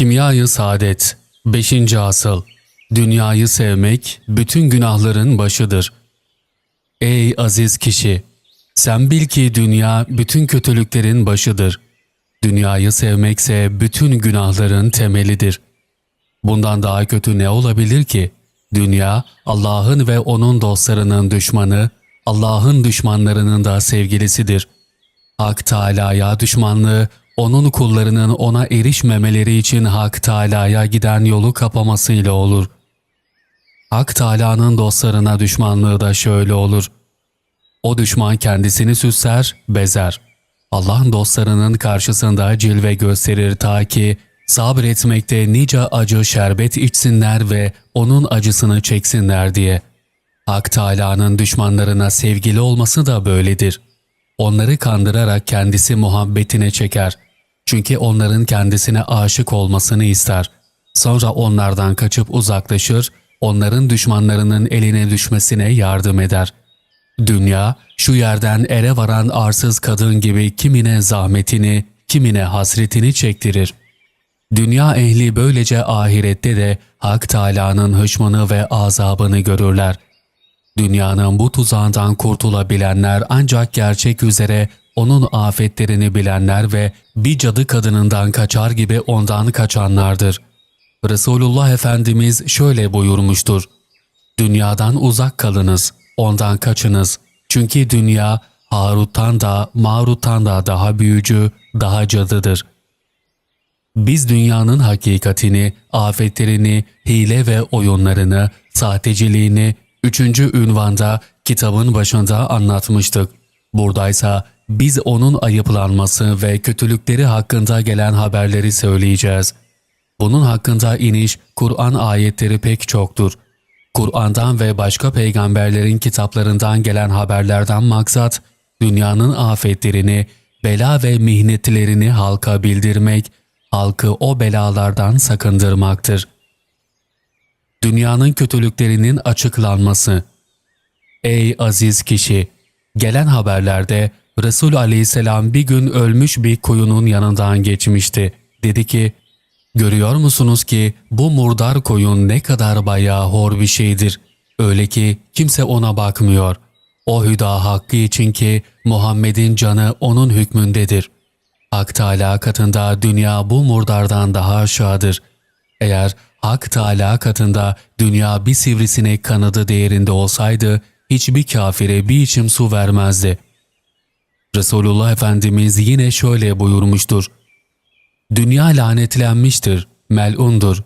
Kimyayı Saadet 5. Asıl Dünyayı sevmek bütün günahların başıdır. Ey aziz kişi! Sen bil ki dünya bütün kötülüklerin başıdır. Dünyayı sevmekse bütün günahların temelidir. Bundan daha kötü ne olabilir ki? Dünya, Allah'ın ve O'nun dostlarının düşmanı, Allah'ın düşmanlarının da sevgilisidir. Hak Teâlâ'ya düşmanlığı, onun kullarının ona erişmemeleri için Hak Teâlâ'ya giden yolu kapamasıyla olur. Hak Teâlâ'nın dostlarına düşmanlığı da şöyle olur. O düşman kendisini süsler, bezer. Allah'ın dostlarının karşısında cilve gösterir ta ki sabretmekte nice acı şerbet içsinler ve onun acısını çeksinler diye. Hak Teâlâ'nın düşmanlarına sevgili olması da böyledir. Onları kandırarak kendisi muhabbetine çeker. Çünkü onların kendisine aşık olmasını ister. Sonra onlardan kaçıp uzaklaşır, onların düşmanlarının eline düşmesine yardım eder. Dünya, şu yerden ere varan arsız kadın gibi kimine zahmetini, kimine hasretini çektirir. Dünya ehli böylece ahirette de Hak Teâlâ'nın hışmını ve azabını görürler. Dünyanın bu tuzağından kurtulabilenler ancak gerçek üzere onun afetlerini bilenler ve bir cadı kadınından kaçar gibi ondan kaçanlardır. Resulullah Efendimiz şöyle buyurmuştur. Dünyadan uzak kalınız, ondan kaçınız. Çünkü dünya Harut'tan da Marut'tan da daha büyücü, daha cadıdır. Biz dünyanın hakikatini, afetlerini, hile ve oyunlarını, sahteciliğini üçüncü ünvanda kitabın başında anlatmıştık. Buradaysa biz onun ayıplanması ve kötülükleri hakkında gelen haberleri söyleyeceğiz. Bunun hakkında iniş Kur'an ayetleri pek çoktur. Kur'an'dan ve başka peygamberlerin kitaplarından gelen haberlerden maksat, dünyanın afetlerini, bela ve mihnetlerini halka bildirmek, halkı o belalardan sakındırmaktır. Dünyanın kötülüklerinin açıklanması Ey aziz kişi! Gelen haberlerde Resul aleyhisselam bir gün ölmüş bir koyunun yanından geçmişti. Dedi ki, Görüyor musunuz ki bu murdar koyun ne kadar bayağı hor bir şeydir. Öyle ki kimse ona bakmıyor. O hüda hakkı için ki Muhammed'in canı onun hükmündedir. Hak Teâlâ katında dünya bu murdardan daha aşağıdır. Eğer Hak Teâlâ katında dünya bir sivrisinek kanadı değerinde olsaydı hiçbir kafire bir içim su vermezdi. Resulullah Efendimiz yine şöyle buyurmuştur. Dünya lanetlenmiştir, melundur.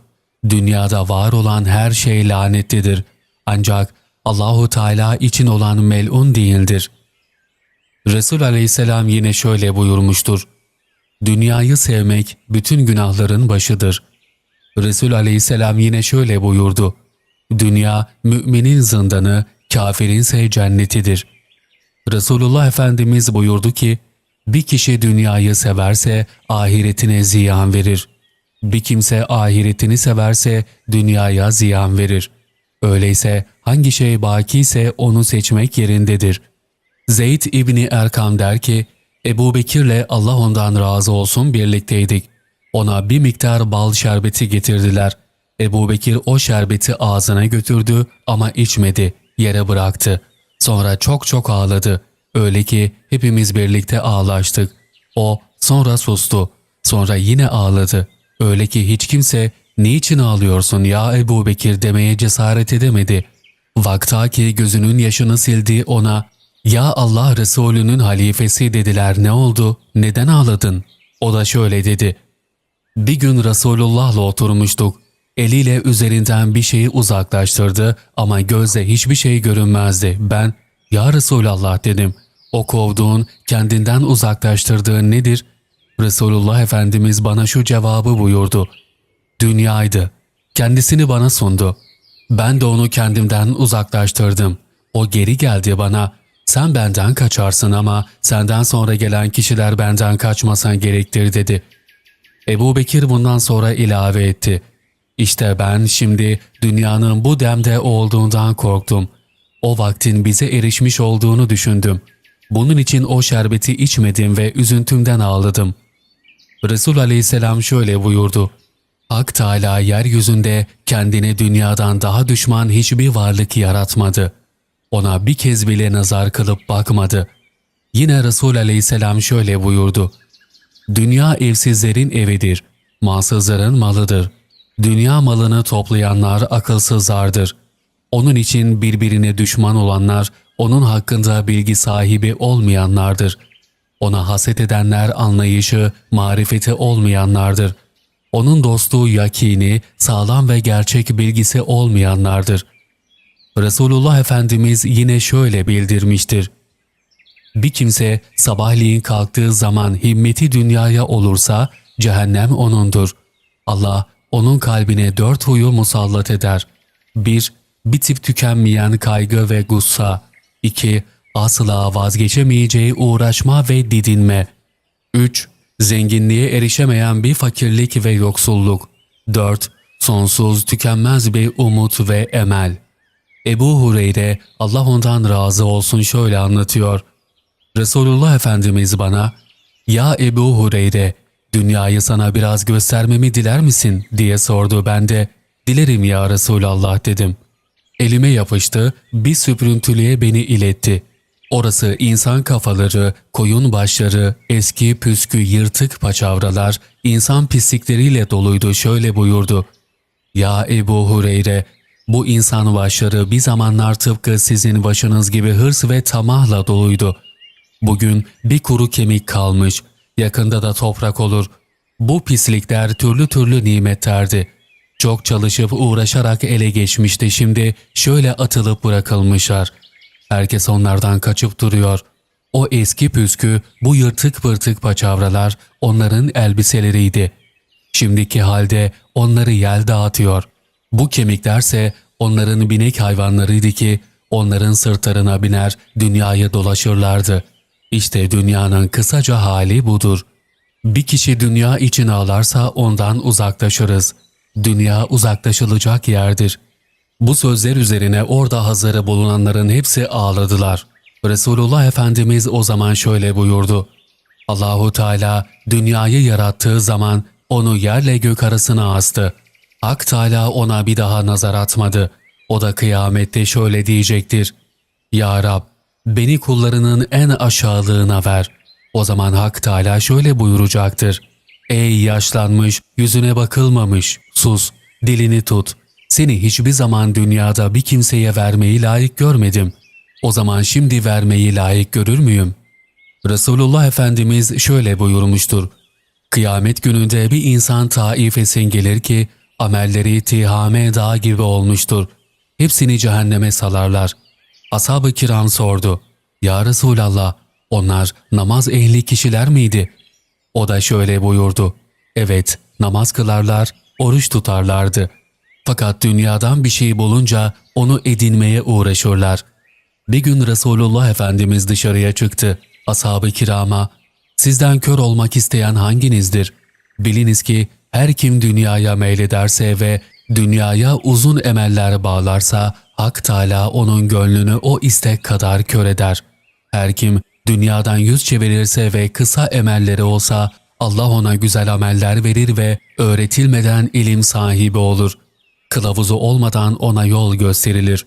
Dünyada var olan her şey lanetlidir. Ancak Allahu Teala için olan melun değildir. Resul Aleyhisselam yine şöyle buyurmuştur. Dünyayı sevmek bütün günahların başıdır. Resul Aleyhisselam yine şöyle buyurdu. Dünya müminin zindanı, kafirinse cennetidir. Resulullah Efendimiz buyurdu ki, bir kişi dünyayı severse ahiretine ziyan verir. Bir kimse ahiretini severse dünyaya ziyan verir. Öyleyse hangi şey baki ise onu seçmek yerindedir. Zeyd İbni Erkam der ki, Ebu Bekir'le Allah ondan razı olsun birlikteydik. Ona bir miktar bal şerbeti getirdiler. Ebu Bekir o şerbeti ağzına götürdü ama içmedi, yere bıraktı. Sonra çok çok ağladı. Öyle ki hepimiz birlikte ağlaştık. O sonra sustu. Sonra yine ağladı. Öyle ki hiç kimse niçin ağlıyorsun ya Ebu Bekir demeye cesaret edemedi. Vaktaki gözünün yaşını sildi ona ya Allah Resulü'nün halifesi dediler ne oldu neden ağladın? O da şöyle dedi. Bir gün Resulullah'la oturmuştuk. Eliyle üzerinden bir şeyi uzaklaştırdı ama gözle hiçbir şey görünmezdi. Ben ya Resulallah dedim. O kovduğun, kendinden uzaklaştırdığın nedir? Resulullah Efendimiz bana şu cevabı buyurdu. Dünyaydı. Kendisini bana sundu. Ben de onu kendimden uzaklaştırdım. O geri geldi bana. Sen benden kaçarsın ama senden sonra gelen kişiler benden kaçmasan gerektir dedi. Ebu Bekir bundan sonra ilave etti. İşte ben şimdi dünyanın bu demde olduğundan korktum. O vaktin bize erişmiş olduğunu düşündüm.'' Bunun için o şerbeti içmedim ve üzüntümden ağladım. Resul aleyhisselam şöyle buyurdu. Hak Teala yeryüzünde kendine dünyadan daha düşman hiçbir varlık yaratmadı. Ona bir kez bile nazar kılıp bakmadı. Yine Resul aleyhisselam şöyle buyurdu. Dünya evsizlerin evidir, malsızların malıdır. Dünya malını toplayanlar akılsızlardır. Onun için birbirine düşman olanlar, onun hakkında bilgi sahibi olmayanlardır. Ona haset edenler anlayışı, marifeti olmayanlardır. Onun dostluğu yakini, sağlam ve gerçek bilgisi olmayanlardır. Resulullah Efendimiz yine şöyle bildirmiştir. Bir kimse sabahleyin kalktığı zaman himmeti dünyaya olursa cehennem onundur. Allah onun kalbine dört huyu musallat eder. 1- Bitip tükenmeyen kaygı ve gussa. 2- Asla vazgeçemeyeceği uğraşma ve didinme. 3. Zenginliğe erişemeyen bir fakirlik ve yoksulluk. 4. Sonsuz tükenmez bir umut ve emel. Ebu Hureyre Allah ondan razı olsun şöyle anlatıyor. Resulullah Efendimiz bana, ''Ya Ebu Hureyre, dünyayı sana biraz göstermemi diler misin?'' diye sordu. Ben de, ''Dilerim ya Resulallah'' dedim. Elime yapıştı, bir süprüntülüğe beni iletti. Orası insan kafaları, koyun başları, eski püskü yırtık paçavralar, insan pislikleriyle doluydu şöyle buyurdu. Ya Ebu Hureyre, bu insan başları bir zamanlar tıpkı sizin başınız gibi hırs ve tamahla doluydu. Bugün bir kuru kemik kalmış, yakında da toprak olur. Bu pislikler türlü türlü nimetlerdi. Çok çalışıp uğraşarak ele geçmişti şimdi şöyle atılıp bırakılmışlar. Herkes onlardan kaçıp duruyor. O eski püskü, bu yırtık pırtık paçavralar onların elbiseleriydi. Şimdiki halde onları yel dağıtıyor. Bu kemiklerse onların binek hayvanlarıydı ki onların sırtlarına biner dünyayı dolaşırlardı. İşte dünyanın kısaca hali budur. Bir kişi dünya için ağlarsa ondan uzaklaşırız. Dünya uzaklaşılacak yerdir. Bu sözler üzerine orada hazırı bulunanların hepsi ağladılar. Resulullah Efendimiz o zaman şöyle buyurdu. Allahu Teala dünyayı yarattığı zaman onu yerle gök arasına astı. Hak Teala ona bir daha nazar atmadı. O da kıyamette şöyle diyecektir. Ya Rab, beni kullarının en aşağılığına ver. O zaman Hak Teala şöyle buyuracaktır. Ey yaşlanmış, yüzüne bakılmamış, sus, dilini tut. Seni hiçbir zaman dünyada bir kimseye vermeyi layık görmedim. O zaman şimdi vermeyi layık görür müyüm? Resulullah Efendimiz şöyle buyurmuştur. Kıyamet gününde bir insan taifesin gelir ki amelleri tihame dağ gibi olmuştur. Hepsini cehenneme salarlar. Ashab-ı kiram sordu. Ya Resulallah onlar namaz ehli kişiler miydi? O da şöyle buyurdu. Evet namaz kılarlar, oruç tutarlardı. Fakat dünyadan bir şey bulunca onu edinmeye uğraşırlar. Bir gün Resulullah Efendimiz dışarıya çıktı. Ashab-ı kirama, sizden kör olmak isteyen hanginizdir? Biliniz ki her kim dünyaya meylederse ve dünyaya uzun emeller bağlarsa, Hak Teala onun gönlünü o istek kadar kör eder. Her kim dünyadan yüz çevirirse ve kısa emelleri olsa, Allah ona güzel ameller verir ve öğretilmeden ilim sahibi olur. Kılavuzu olmadan ona yol gösterilir.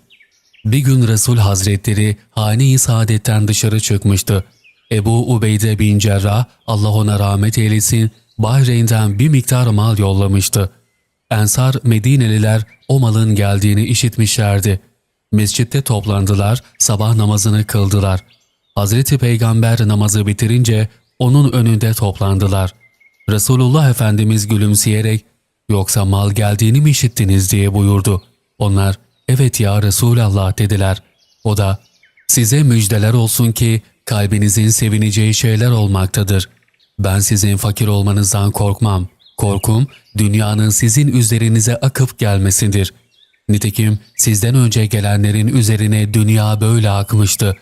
Bir gün Resul Hazretleri hane-i saadetten dışarı çıkmıştı. Ebu Ubeyde bin Cerrah, Allah ona rahmet eylesin, Bahreyn'den bir miktar mal yollamıştı. Ensar Medineliler o malın geldiğini işitmişlerdi. Mescitte toplandılar, sabah namazını kıldılar. Hazreti Peygamber namazı bitirince onun önünde toplandılar. Resulullah Efendimiz gülümseyerek yoksa mal geldiğini mi işittiniz diye buyurdu. Onlar evet ya Resulallah dediler. O da size müjdeler olsun ki kalbinizin sevineceği şeyler olmaktadır. Ben sizin fakir olmanızdan korkmam. Korkum dünyanın sizin üzerinize akıp gelmesidir. Nitekim sizden önce gelenlerin üzerine dünya böyle akmıştı.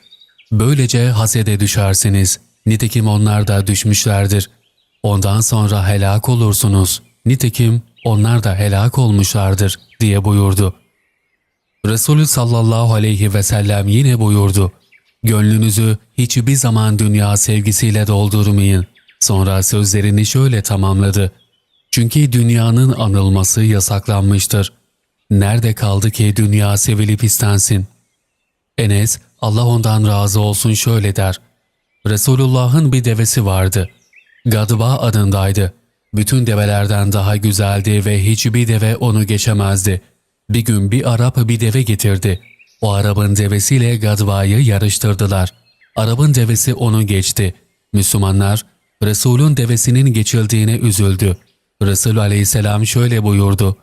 Böylece hasede düşersiniz. Nitekim onlar da düşmüşlerdir. Ondan sonra helak olursunuz. Nitekim onlar da helak olmuşlardır diye buyurdu. Resulü sallallahu aleyhi ve sellem yine buyurdu. Gönlünüzü hiçbir zaman dünya sevgisiyle doldurmayın. Sonra sözlerini şöyle tamamladı. Çünkü dünyanın anılması yasaklanmıştır. Nerede kaldı ki dünya sevilip istensin? Enes, Allah ondan razı olsun şöyle der. Resulullah'ın bir devesi vardı. Gadba adındaydı. Bütün develerden daha güzeldi ve hiçbir deve onu geçemezdi. Bir gün bir Arap bir deve getirdi. O Arap'ın devesiyle Gadba'yı yarıştırdılar. Arap'ın devesi onu geçti. Müslümanlar Resul'ün devesinin geçildiğine üzüldü. Resul aleyhisselam şöyle buyurdu.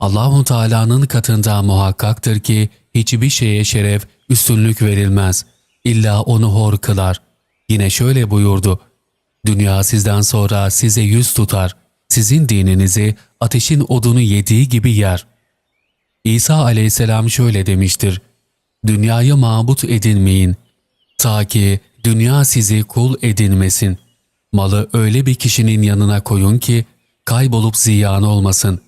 Allahu Teala'nın katında muhakkaktır ki hiçbir şeye şeref, üstünlük verilmez. İlla onu hor kılar. Yine şöyle buyurdu. Dünya sizden sonra size yüz tutar. Sizin dininizi ateşin odunu yediği gibi yer. İsa aleyhisselam şöyle demiştir. Dünyayı mabut edinmeyin. Ta ki dünya sizi kul edinmesin. Malı öyle bir kişinin yanına koyun ki kaybolup ziyan olmasın.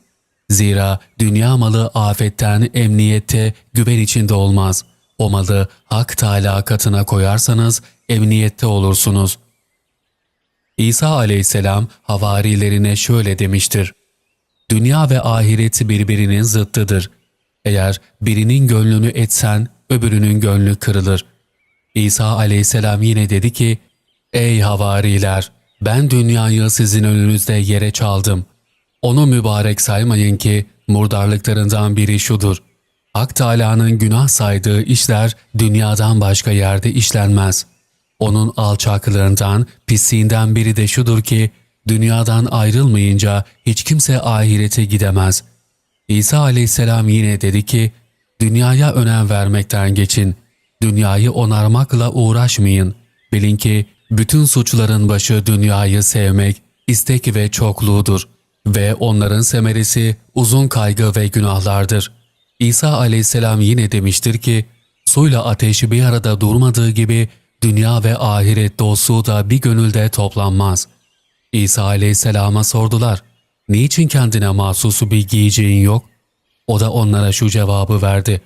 Zira dünya malı afetten, emniyette, güven içinde olmaz. O malı hak Teala katına koyarsanız emniyette olursunuz. İsa aleyhisselam havarilerine şöyle demiştir. Dünya ve ahiret birbirinin zıttıdır. Eğer birinin gönlünü etsen öbürünün gönlü kırılır. İsa aleyhisselam yine dedi ki, Ey havariler! Ben dünyayı sizin önünüzde yere çaldım. Onu mübarek saymayın ki murdarlıklarından biri şudur. Hak Teâlâ'nın günah saydığı işler dünyadan başka yerde işlenmez. Onun alçaklığından, pisliğinden biri de şudur ki, dünyadan ayrılmayınca hiç kimse ahirete gidemez. İsa aleyhisselam yine dedi ki, dünyaya önem vermekten geçin. Dünyayı onarmakla uğraşmayın. Bilin ki bütün suçların başı dünyayı sevmek, istek ve çokluğudur ve onların semeresi uzun kaygı ve günahlardır. İsa aleyhisselam yine demiştir ki, suyla ateşi bir arada durmadığı gibi dünya ve ahiret dostluğu da bir gönülde toplanmaz. İsa aleyhisselama sordular, niçin kendine mahsusu bir giyeceğin yok? O da onlara şu cevabı verdi,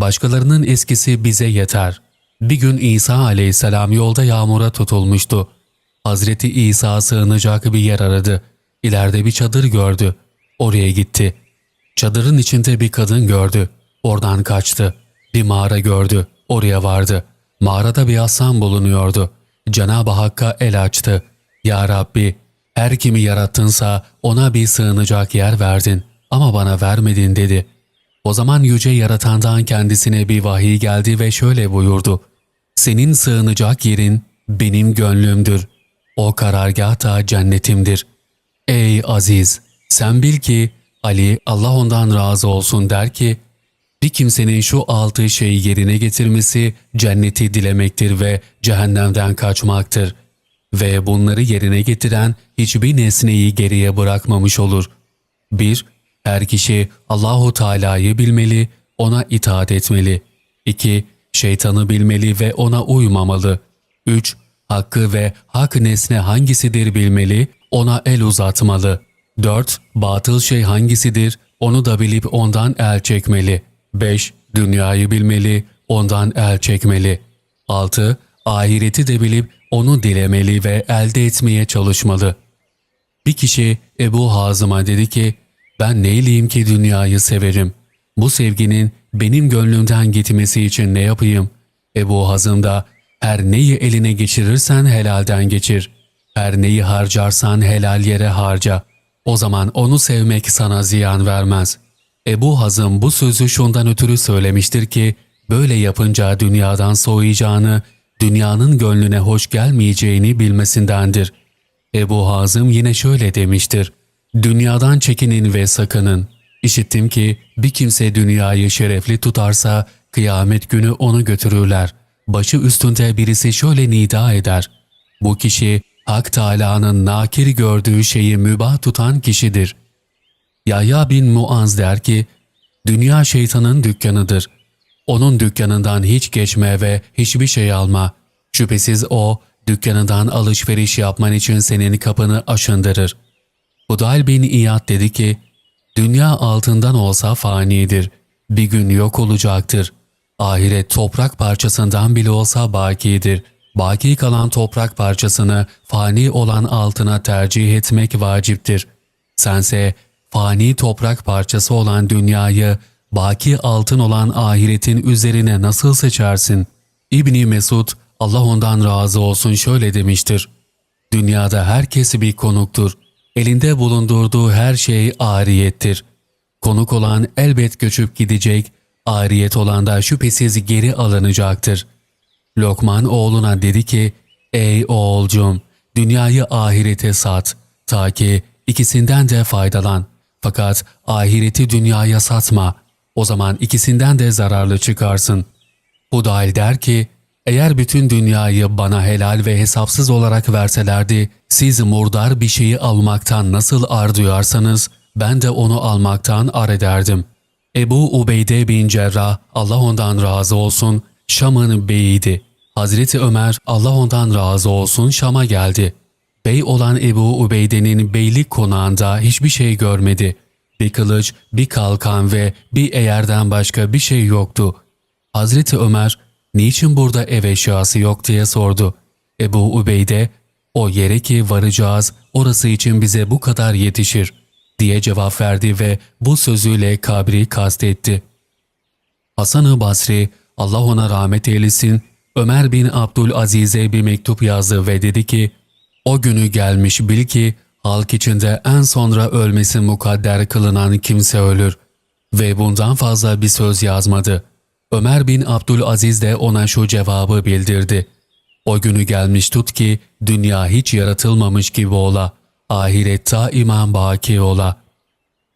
başkalarının eskisi bize yeter. Bir gün İsa aleyhisselam yolda yağmura tutulmuştu. Hazreti İsa sığınacak bir yer aradı. İleride bir çadır gördü. Oraya gitti. Çadırın içinde bir kadın gördü. Oradan kaçtı. Bir mağara gördü. Oraya vardı. Mağarada bir aslan bulunuyordu. Cenab-ı Hakk'a el açtı. Ya Rabbi, her kimi yarattınsa ona bir sığınacak yer verdin ama bana vermedin dedi. O zaman yüce yaratandan kendisine bir vahiy geldi ve şöyle buyurdu. Senin sığınacak yerin benim gönlümdür. O karargah da cennetimdir. Ey aziz! Sen bil ki Ali Allah ondan razı olsun der ki, bir kimsenin şu altı şeyi yerine getirmesi cenneti dilemektir ve cehennemden kaçmaktır. Ve bunları yerine getiren hiçbir nesneyi geriye bırakmamış olur. 1. Her kişi Allahu Teala'yı bilmeli, ona itaat etmeli. 2. Şeytanı bilmeli ve ona uymamalı. 3. Hakkı ve hak nesne hangisidir bilmeli, ona el uzatmalı. 4. Batıl şey hangisidir, onu da bilip ondan el çekmeli. 5. Dünyayı bilmeli, ondan el çekmeli. 6. Ahireti de bilip onu dilemeli ve elde etmeye çalışmalı. Bir kişi Ebu Hazım'a dedi ki, ben neyleyim ki dünyayı severim. Bu sevginin benim gönlümden gitmesi için ne yapayım? Ebu Hazım da her neyi eline geçirirsen helalden geçir. Her neyi harcarsan helal yere harca. O zaman onu sevmek sana ziyan vermez. Ebu Hazım bu sözü şundan ötürü söylemiştir ki, böyle yapınca dünyadan soğuyacağını, dünyanın gönlüne hoş gelmeyeceğini bilmesindendir. Ebu Hazım yine şöyle demiştir. Dünyadan çekinin ve sakının. İşittim ki bir kimse dünyayı şerefli tutarsa kıyamet günü onu götürürler. Başı üstünde birisi şöyle nida eder. Bu kişi Hak Teâlâ'nın nakir gördüğü şeyi mübah tutan kişidir. Yahya bin Muaz der ki, Dünya şeytanın dükkanıdır. Onun dükkanından hiç geçme ve hiçbir şey alma. Şüphesiz o, dükkanından alışveriş yapman için senin kapını aşındırır. Hudayl bin İyad dedi ki, Dünya altından olsa fanidir. Bir gün yok olacaktır. Ahiret toprak parçasından bile olsa bakidir. Baki kalan toprak parçasını fani olan altına tercih etmek vaciptir. Sense fani toprak parçası olan dünyayı baki altın olan ahiretin üzerine nasıl seçersin? İbni Mesud Allah ondan razı olsun şöyle demiştir. Dünyada herkes bir konuktur. Elinde bulundurduğu her şey ariyettir. Konuk olan elbet göçüp gidecek, ariyet olan da şüphesiz geri alınacaktır. Lokman oğluna dedi ki, Ey oğulcum, dünyayı ahirete sat, ta ki ikisinden de faydalan. Fakat ahireti dünyaya satma, o zaman ikisinden de zararlı çıkarsın. Hudayl der ki, eğer bütün dünyayı bana helal ve hesapsız olarak verselerdi, siz murdar bir şeyi almaktan nasıl ar duyarsanız, ben de onu almaktan ar ederdim. Ebu Ubeyde bin Cerrah, Allah ondan razı olsun, Şam'ın beyiydi. Hazreti Ömer, Allah ondan razı olsun, Şam'a geldi. Bey olan Ebu Ubeyde'nin beylik konağında hiçbir şey görmedi. Bir kılıç, bir kalkan ve bir eğerden başka bir şey yoktu. Hazreti Ömer, niçin burada ev eşyası yok diye sordu. Ebu Ubeyde, o yere ki varacağız, orası için bize bu kadar yetişir, diye cevap verdi ve bu sözüyle kabri kastetti. Hasan-ı Basri, Allah ona rahmet eylesin, Ömer bin Abdülaziz'e bir mektup yazdı ve dedi ki, o günü gelmiş bil ki halk içinde en sonra ölmesi mukadder kılınan kimse ölür. Ve bundan fazla bir söz yazmadı. Ömer bin Abdülaziz de ona şu cevabı bildirdi. O günü gelmiş tut ki dünya hiç yaratılmamış gibi ola, ahirette iman baki ola.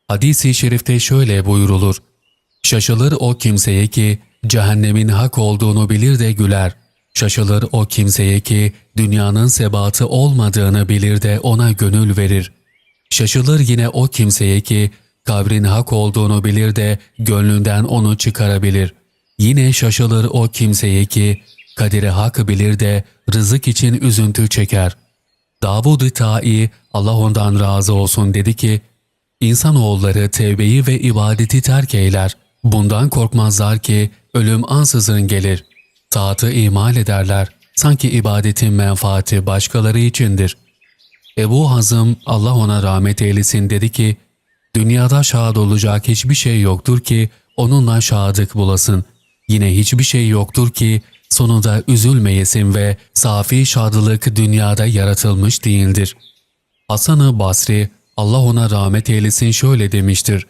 Hadis-i şerifte şöyle buyurulur. Şaşılır o kimseye ki cehennemin hak olduğunu bilir de güler. Şaşılır o kimseye ki dünyanın sebatı olmadığını bilir de ona gönül verir. Şaşılır yine o kimseye ki kabrin hak olduğunu bilir de gönlünden onu çıkarabilir. Yine şaşılır o kimseye ki kaderi hak bilir de rızık için üzüntü çeker. Davud-ı Ta'i Allah ondan razı olsun dedi ki, İnsanoğulları tevbeyi ve ibadeti terk eyler. Bundan korkmazlar ki ölüm ansızın gelir. Taatı imal ederler. Sanki ibadetin menfaati başkaları içindir. Ebu Hazım Allah ona rahmet eylesin dedi ki, Dünyada şad olacak hiçbir şey yoktur ki onunla şadık bulasın. Yine hiçbir şey yoktur ki sonunda üzülmeyesin ve safi şadılık dünyada yaratılmış değildir. Hasan-ı Basri Allah ona rahmet eylesin şöyle demiştir.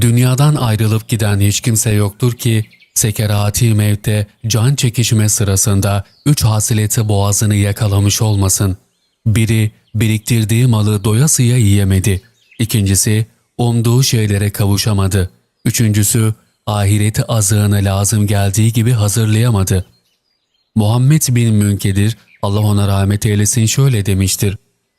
Dünyadan ayrılıp giden hiç kimse yoktur ki sekerati mevte can çekişme sırasında üç hasileti boğazını yakalamış olmasın. Biri biriktirdiği malı doyasıya yiyemedi. İkincisi umduğu şeylere kavuşamadı. Üçüncüsü ahireti azığını lazım geldiği gibi hazırlayamadı. Muhammed bin Münkedir Allah ona rahmet eylesin şöyle demiştir.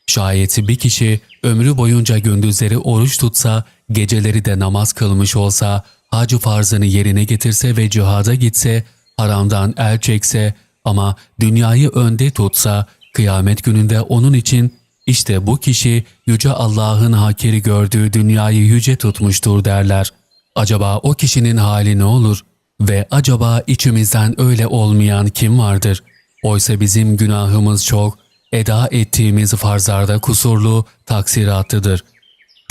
Şayet bir kişi ömrü boyunca gündüzleri oruç tutsa, geceleri de namaz kılmış olsa, hacı farzını yerine getirse ve cihada gitse, haramdan el çekse ama dünyayı önde tutsa, kıyamet gününde onun için işte bu kişi yüce Allah'ın hakiri gördüğü dünyayı yüce tutmuştur derler. Acaba o kişinin hali ne olur? Ve acaba içimizden öyle olmayan kim vardır? Oysa bizim günahımız çok, eda ettiğimiz farzlarda kusurlu, taksiratlıdır.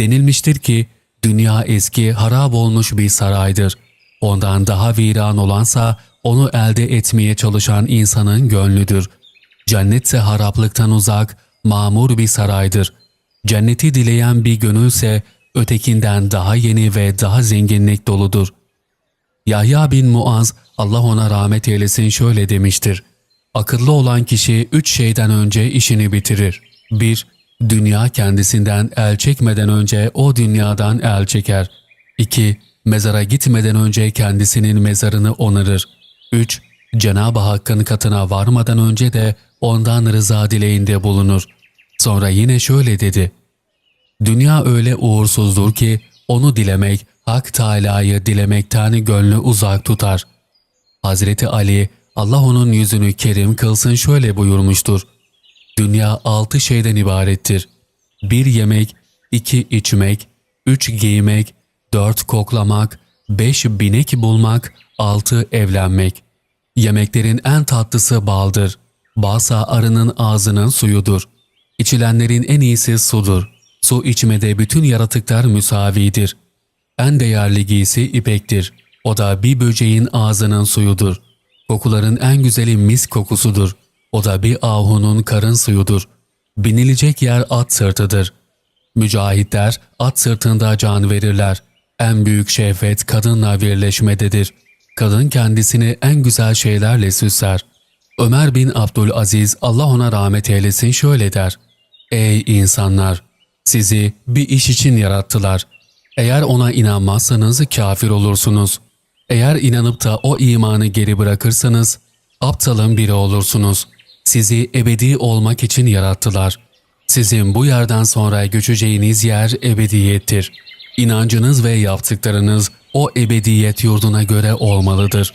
Denilmiştir ki, dünya eski, harap olmuş bir saraydır. Ondan daha viran olansa, onu elde etmeye çalışan insanın gönlüdür. Cennetse haraplıktan uzak, mamur bir saraydır. Cenneti dileyen bir gönülse, ötekinden daha yeni ve daha zenginlik doludur. Yahya bin Muaz, Allah ona rahmet eylesin şöyle demiştir. Akıllı olan kişi üç şeyden önce işini bitirir. 1. Dünya kendisinden el çekmeden önce o dünyadan el çeker. 2. Mezara gitmeden önce kendisinin mezarını onarır. 3. Cenab-ı Hakk'ın katına varmadan önce de ondan rıza dileğinde bulunur. Sonra yine şöyle dedi. Dünya öyle uğursuzdur ki onu dilemek, Hak Teâlâ'yı dilemekten gönlü uzak tutar. Hazreti Ali, Allah onun yüzünü kerim kılsın şöyle buyurmuştur. Dünya altı şeyden ibarettir. Bir yemek, iki içmek, üç giymek, dört koklamak, beş binek bulmak, altı evlenmek. Yemeklerin en tatlısı baldır. Balsa arının ağzının suyudur. İçilenlerin en iyisi sudur. Su içmede bütün yaratıklar müsavidir. En değerli giysi ipektir. O da bir böceğin ağzının suyudur. Kokuların en güzeli mis kokusudur. O da bir ahunun karın suyudur. Binilecek yer at sırtıdır. Mücahitler at sırtında can verirler. En büyük şehvet kadınla birleşmededir. Kadın kendisini en güzel şeylerle süsler. Ömer bin Abdülaziz Allah ona rahmet eylesin şöyle der. Ey insanlar! Sizi bir iş için yarattılar. Eğer ona inanmazsanız kafir olursunuz. Eğer inanıp da o imanı geri bırakırsanız aptalın biri olursunuz. Sizi ebedi olmak için yarattılar. Sizin bu yerden sonra göçeceğiniz yer ebediyettir. İnancınız ve yaptıklarınız o ebediyet yurduna göre olmalıdır.